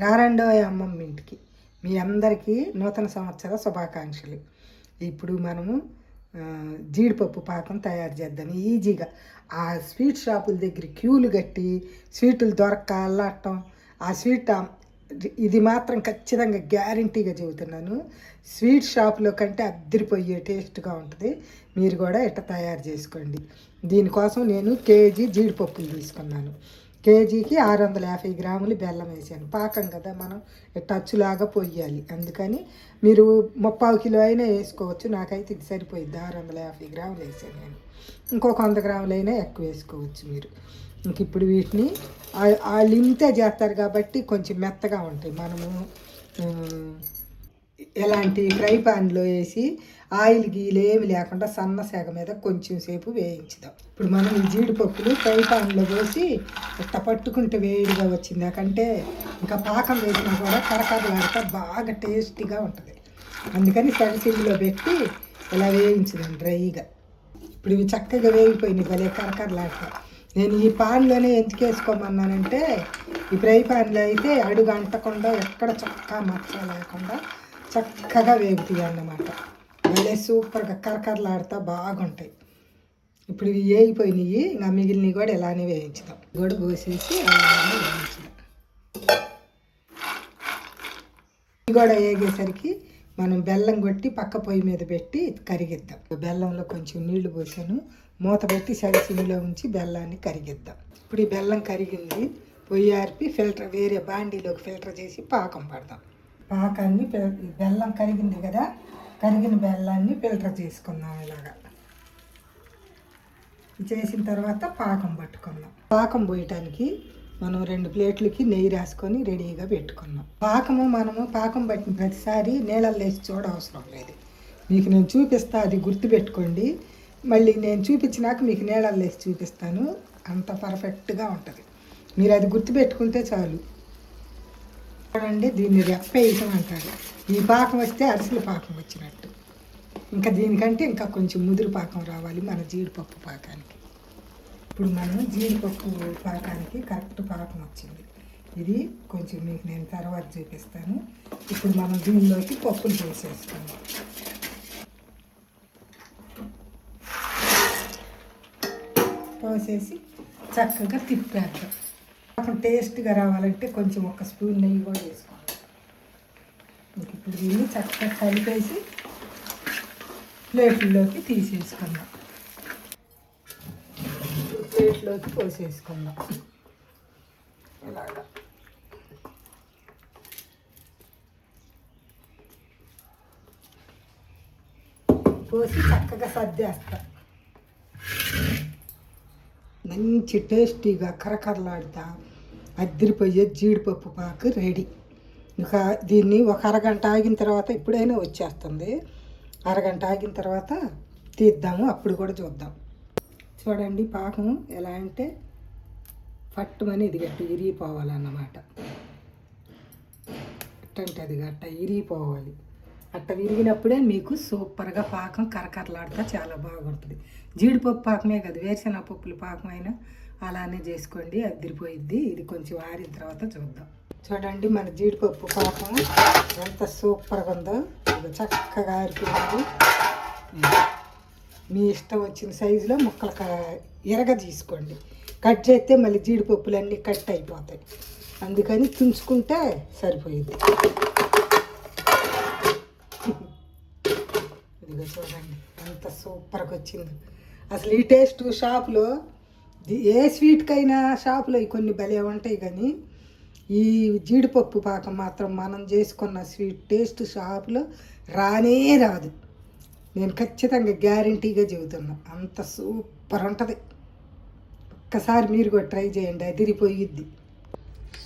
రారండో అమ్మమ్మ ఇంటికి. మీ అందరికీ నూతన సంవత్సర శుభాకాంక్షలు. ఇప్పుడు మనము జీడిపప్పు పాకం తయారు చేద్దాం. ఈజీగా. ఆ స్వీట్ షాపుల దగ్గర క్యూలు కట్టి స్వీట్లు దొరక్క అల్లాటం ఆ స్వీట్ ఇది మాత్రం ఖచ్చితంగా గ్యారంటీగా చెబుతున్నాను. స్వీట్ షాప్లో కంటే అద్దరిపోయే టేస్ట్గా ఉంటుంది. మీరు కూడా ఇట్ట తయారు చేసుకోండి. దీనికోసం నేను కేజీ జీడిపప్పులు తీసుకున్నాను. కేజీకి ఆరు వందల యాభై గ్రాములు బెల్లం వేసాను. పాకం కదా మనం టచ్ లాగా పొయ్యాలి. అందుకని మీరు ముప్పావు కిలో అయినా వేసుకోవచ్చు. నాకైతే ఇది సరిపోయింది ఆరు వందల యాభై గ్రాములు వేసాను నేను. ఇంకొక వంద గ్రాములైనా ఎక్కువ వేసుకోవచ్చు మీరు. ఇంక ఇప్పుడు వీటిని ఆ- వాళ్ళు ఇంతే చేస్తారు కాబట్టి కొంచెం మెత్తగా ఉంటాయి. మనము ఎలాంటి ఫ్రై పాన్లో వేసి ఆయిల్ గీలు ఏమి లేకుండా సన్న సెగ మీద కొంచెం సేపు వేయించుదాం. ఇప్పుడు మనం ఈ జీడిపప్పులు ఫ్రై పాన్లో పోసి ఇట్ట పట్టుకుంటే వేడిగా వచ్చింది. ఎందుకంటే ఇంకా పాకం వేసినా కూడా కరకరలాడితే బాగా టేస్టీగా ఉంటుంది. అందుకని సరిసిల్లిలో పెట్టి ఇలా వేయించుదాం డ్రైగా. ఇప్పుడు ఇవి చక్కగా వేగిపోయినాయి భలే కరకరలాడతా. నేను ఈ పాన్లోనే ఎందుకు వేసుకోమన్నానంటే ఈ ఫ్రై పాన్లో అయితే అడుగు అంటకుండా ఎక్కడ చొక్కా మచ్చ లేకుండా చక్కగా వేగుతాయి అన్నమాట భలే సూపర్గా కరకరలాడుతూ బాగుంటాయి. ఇప్పుడు ఇవి వేగిపోయినాయి ఇంకా మిగిలినవి కూడా ఇలానే వేయించుదాం. గొడ పోసేసి అలానే వేయించుదాం. ఇవి కూడా వేగేసరికి మనం బెల్లం కొట్టి పక్క పొయ్యి మీద పెట్టి కరిగిద్దాం. బెల్లంలో కొంచెం నీళ్ళు పోసాను. మూత పెట్టి సరిసిమిలో ఉంచి బెల్లాన్ని కరిగిద్దాం. ఇప్పుడు ఈ బెల్లం కరిగింది. పొయ్యి ఆర్పి ఫిల్టర్ వేరే బాండీలోకి ఫిల్టర్ చేసి పాకం పడదాం. పాకాన్ని బెల్లం కరిగింది కదా కరిగిన బెల్లాన్ని ఫిల్టర్ చేసుకుందాం ఇలాగా. చేసిన తర్వాత పాకం పట్టుకుందాం. పాకం పోయటానికి మనం రెండు ప్లేట్లకి నెయ్యి రాసుకొని రెడీగా పెట్టుకున్నాం పాకము మనము పాకం పట్టిన ప్రతిసారి నీళ్ళల్లో వేసి చూడవసరం లేదు. మీకు నేను చూపిస్తా అది గుర్తుపెట్టుకోండి. మళ్ళీ నేను చూపించినాక మీకు నీళ్ళల్లో వేసి చూపిస్తాను. అంత పర్ఫెక్ట్గా ఉంటుంది. మీరు అది గుర్తుపెట్టుకుంటే చాలు. చూడండి దీన్ని రెప్పేయటం అంటారు. ఈ పాకం వస్తే అరిసెల పాకం వచ్చినట్టు. ఇంకా దీనికంటే ఇంకా కొంచెం ముదురు పాకం రావాలి మన జీడిపప్పు పాకానికి. ఇప్పుడు మనం జీడిపప్పు పాకానికి కరెక్ట్ పాకం వచ్చింది. ఇది కొంచెం మీకు నేను తర్వాత చూపిస్తాను. ఇప్పుడు మనం దీనిలోకి పప్పులు పోసేస్తాము పోసేసి చక్కగా తిప్పేద్దాం. కొంచెం టేస్ట్గా రావాలంటే కొంచెం ఒక స్పూన్ నెయ్యి కూడా వేసుకోవాలి. ఇంక ఇప్పుడు దీన్ని చక్కగా కలిపేసి ప్లేట్లోకి తీసేసుకుందాం. ప్లేట్లోకి పోసేసుకుందాం. ఇలాగా. పోసి చక్కగా సర్దేస్తా. మంచి టేస్టీగా కరకరలాడుతా అద్దరిపోయే జీడిపప్పు పాకు రెడీ. ఇంకా దీన్ని ఒక అరగంట ఆగిన తర్వాత ఇప్పుడైనా వచ్చేస్తుంది. అరగంట ఆగిన తర్వాత తీద్దాము అప్పుడు కూడా చూద్దాం. చూడండి పాకం ఎలా అంటే పట్టుమని ఇది గట్ట ఇరిగిపోవాలన్నమాట అట్టంటే అది గట్ట ఇరిగిపోవాలి అట్ట విరిగినప్పుడే మీకు సూపర్గా పాకం కరకరలాడుతా చాలా బాగుంటుంది. జీడిపప్పు పాకమే కదా వేరుశెనగ పప్పుల పాకం అయినా అలానే చేసుకోండి అదిరిపోయిద్ది. ఇది కొంచెం ఆరిన తర్వాత చూద్దాం. చూడండి మన జీడిపప్పు పాకం ఎంత సూపర్గా ఉందో. ఇది చక్కగా ఆరిపోయింది మీ ఇష్టం వచ్చిన సైజులో ముక్కలు క- ఎరగ తీసుకోండి. కట్ చేస్తే మళ్ళీ జీడిపప్పులన్నీ కట్ అయిపోతాయి. అందుకని తుంచుకుంటే సరిపోయింది ఇదిగో చూడండి. ఎంత సూపర్గా వచ్చింది అసలు ఈ టేస్ట్ షాప్లో ఏ స్వీట్కైనా షాపులో కొన్ని భలే ఉంటాయి కానీ ఈ జీడిపప్పు పాకం మాత్రం మనం చేసుకున్న స్వీట్ టేస్ట్ షాపులో రానే రాదు. నేను ఖచ్చితంగా గ్యారంటీగా చెబుతున్నా అంత సూపర్ ఉంటుంది. ఒక్కసారి మీరు కూడా ట్రై చేయండి అదిరిపోయిద్ది.